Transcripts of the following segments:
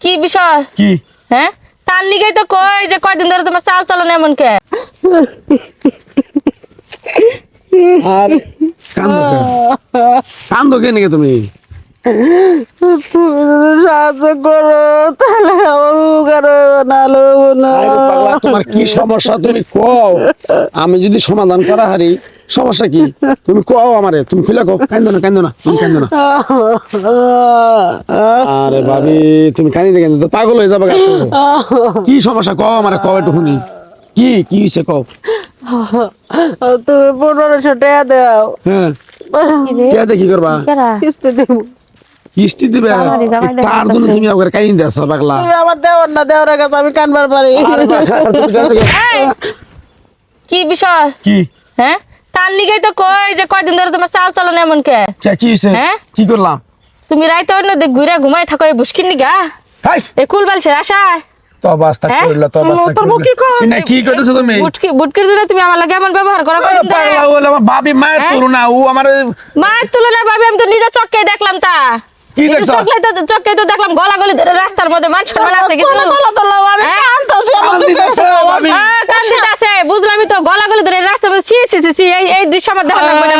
কি বিষয়? কি? হ্যাঁ? তার লিগেই তো কই যে কয়দিন ধরে তোমার চাল চলন এমন কে আর কান্দো কেন? কান্দো কেন গে তুমি? সাহায্য করো তাহলে আমার উপকার হবে, নাহলে হবে না। আরে পাগলা, তোমার কি সমস্যা তুমি কও? আমি যদি সমাধান করা হারি সমস্যা কি? তুমি কও আমারে তুমি খুলে কও। কান্দো না কান্দো না তুমি কান্দো না। আরে ভাবি তুমি কান্দি কেন তো পাগল হয়ে যাবে কি সমস্যা? কও আমারে কও একটু শুনি। কি কি হয়েছে কও? তুমি পনেরোশো টাকা দাও। হ্যাঁ। কে দেখি করবা? কেরা? কিস্তি দেবো। কিস্তি দিবে? তার জন্য তুমি আমাকে কাইন দেছো পাগলা। তুমি আমার দেওয়ার না দেওয়ার কাছে আমি কানবার পারি। কি বিষয়? কি? হ্যাঁ? তার লিগেই তো কই যে কয়দিন ধরে তোমার চাল চলন এমন কে কে হয়েছে হ্যাঁ? কি করলাম? তুমি রাইতে অন্য দিক ঘুরে ঘুমাই থাকো এই বুসকিন নিগা এই আশায়। তো অবস্থা হ্যাঁ? তো অবস্থা তোর মুখ কি কয়? করলা না কি কইতেছো তুমি? বুটকি বুটকির জন্য তুমি আমার লাগে এমন ব্যবহার করো আরে কয়দিন পাগলা হলো আমার ভাবি মায়ের হ্যাঁ? তুলনা ও আমার মায়ের তুলনায় ভাবি আমি তো নিজে চোখে দেখলাম তা। কি দেখছ? চোখে তো দেখলাম গলা গলি রাস্তার মধ্যে মান সম্মান আছে কিছু বলো, বলো, বলো, আমি হ্যাঁ? কানতাছি, আমার কান দুঃখ দিতেছে, আছে। ভাবি। হ্যাঁ, বুঝলামই তো গলা গলি ধরে রাস্তার মধ্যে ছি ছি ছি, ছি এই এই দৃশ্য আমার দেখা লাগবে না।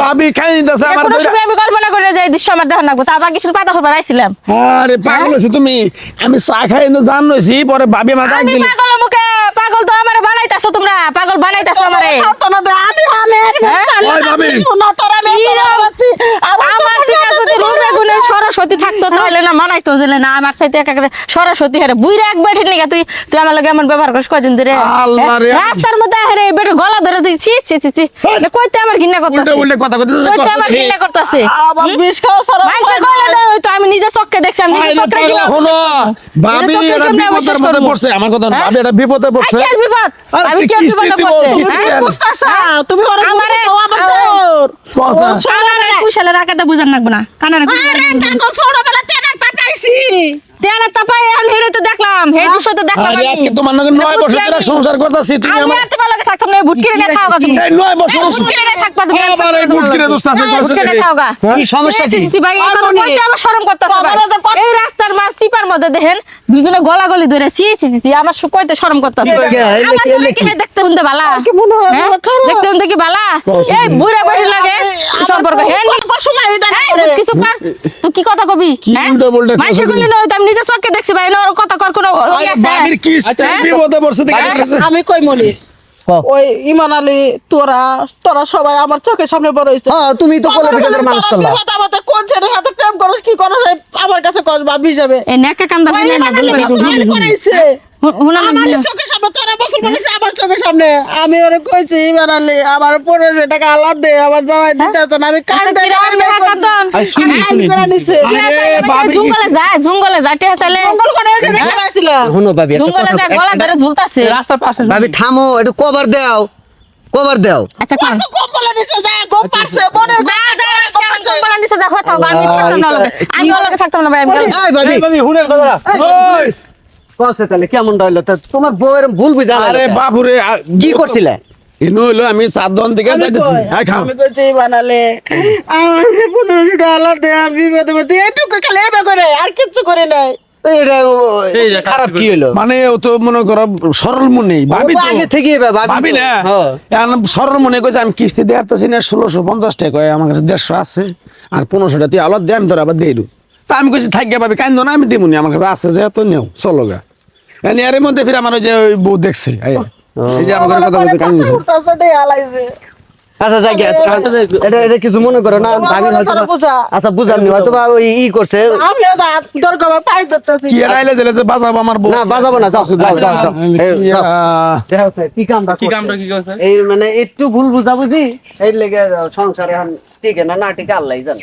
ভাবি খাই আমার কোনো সময় আমি কল্পনা করে যে দৃশ্য আমার দেখা লাগবে তারপর কিছু পাতা খবর আইছিলাম আরে পাগল হইছো তুমি আমি চা খাই না জান নইছি পরে ভাবি আমার ডাক দিল পাগল মুখে পাগল তো আমারে বানাইতাছো তোমরা পাগল বানাইতাছো আমারে সান্ত্বনা দে, আমি আমি হ্যাঁ? ওই ভাবি। আমি শোনা, তোর আমি কি এত রে? ভালোবাসি। আমার আমার চোখে ঠিক জল আছে দিতে রুমে গুনে সরস্বতী থাকতো তাহলে না না আমার সাথে একা সরস্বতী হারে বুইরা এক বেঠে নিগা তুই তুই আমার লাগে এমন ব্যবহার করিস কয়দিন ধরে। হ্যাঁ? রাস্তার মধ্যে হারে বেটে গলা ধরে তুই ছি ছি ছি ছি। কইতে আমার ঘৃণা করতেছে। উল্টে কথা কইতে আমার ঘৃণা করতেছে। আমার বিষ খাওয়া ছাড়া মানুষে কইলে না। তো আমি নিজে চোখে দেখছি আমি নিজে চোখে পাগলা হলো ভাবি এটা বিপদের মধ্যে পড়ছে আমার কথা না হ্যাঁ? ভাবি এটা বিপদে পড়ছে। কি বিপদ? আমি কি বিপদে পড়ছি? হ্যাঁ? তুমি ওরে আমারে আমার আমারে- তোর। কসা। কানারে কুশালে রাখাতে বুঝান লাগবে না। কানারে আরে তেলা তাপাই আমি হেরে তো দেখলাম হে তো দেখলাম আরে আজকে তোমার নাকি নয় বছর ধরে আমি- সংসার করতেছি তুমি আমার আর তোমার লগে থাকতাম না বুটকিরে না খাওগা তুমি এই নয় বছর বুটকিরে না থাকবা তুমি আবার এই বুটকিরে দোস্ত আছে, বুটকিরে খাওগা? কি সমস্যা কি? ভাই আমার শরম করতেছে এই রাস্তার চিপার মধ্যে দেখেন দুজনে গলা গলি ধরে সি সি সি, আমার সু- কইতে শরম করতেছে। আমার কি দেখতে শুনতে বালা। মনে হয় হ্যাঁ? দেখতে শুনতে কি বালা? এই বুড়া বাড়ি লাগে সম্পর্ক। হে নি- কত সময়? কিছু কর। তুই কি কথা কবি? কি উল্টা-পাল্টা মাইসে কথা কইলে না ওই আমি নিজে চোখে দেখছি ভাই কথা কর কোনো হ্যাঁ? হ্যাঁ? আমি কই মলি? কও। ওই ইমান আলী তোরা তোরা সবাই আমার চোখের সামনে বড় হইছে হ্যাঁ তুমি তো কোলে পিঠে করে মানুষ করলা। বিপদ আমাদের কোন ছেলের হাতে প্রেম করছ কি করছ আমার কাছে কস ভাবি যাবে এ নেকা কান্দা দিনা না আলী করাইছে। হুনা আমার চোখের সামনে তোরা হইছে আমার চোখের সামনে। আমি ওরে কইছি ইমান আলী আমার পনেরোশো টাকা আল্লাহ দে আমার জামাই দিতে আছে না আমি কান্দে জঙ্গলে যায় জঙ্গলে করে একটা জঙ্গলে যায় গলা ধরে ঝুলতাছে। রাস্তার পাশে ভাবি থামো একটু কভার দাও কভার দাও। আচ্ছা কোন কত কম বলে নিছে যায় গো পারছে মনে যা যা আজকে আমি নিচে দেখো থাকো আমি থাকতাম না লগে। আমি লগে থাকতাম না ভাই এই ভাবি ভাবি হুনের কথা ওই, কসে তাহলে কেমন হইল? তা তোমার বউয়ের ভুল বুঝা আরে কি করছিলে? ইনু হইল আমি থেকে যাইতেছি। হ্যাঁ খাও। আমি কইছি বানালে। আমার আল্লাহ দে আমি বিপদে পড়ছি। এইটুকু খালি করে আর কিচ্ছু করে নাই। খারাপ কি হলো মানে ও তো মনে করো সরল মনে ভাবি আগে থেকে ভাবি ভাবি না? হ্যাঁ। সরল মনে কইছে আমি কিস্তি দিয়ে আসতেছি না ষোলোশো পঞ্চাশ টাকা। কয়, আমার কাছে দেড়শো আছে। আর পনেরোশো টাকা তুই আলাদ দিয়ে আমি তোর আবার দিয়ে দিই তা আমি কইছি থাকিয়ে ভাবি কান্দ না আমি দিবনি আমার কাছে আছে যে তো নেও চলো গা। এনে এর মধ্যে ফির আমার যে ওই বউ দেখছে এই যে আমার কথা বলতে কান্দ আচ্ছা যাই এটা এটা কিছু মনে করো না তোমার হয়তো। আচ্ছা বুঝামনি হয়তো ওই ই করছে। আমি দরকার পাই ধরতেছি। কি এরাইলে জেলে যে বাজাবো আমার বউ? না, বাজাবো না, যাও, যাও, যাও, যাও। এই, যাও। দেখা হচ্ছে, কি কামটা কি কামটা কি করছে? এই মানে একটু ভুল বুঝাবুঝি এই লেগে সংসারে এখন ঠিক না না ঠিক জান।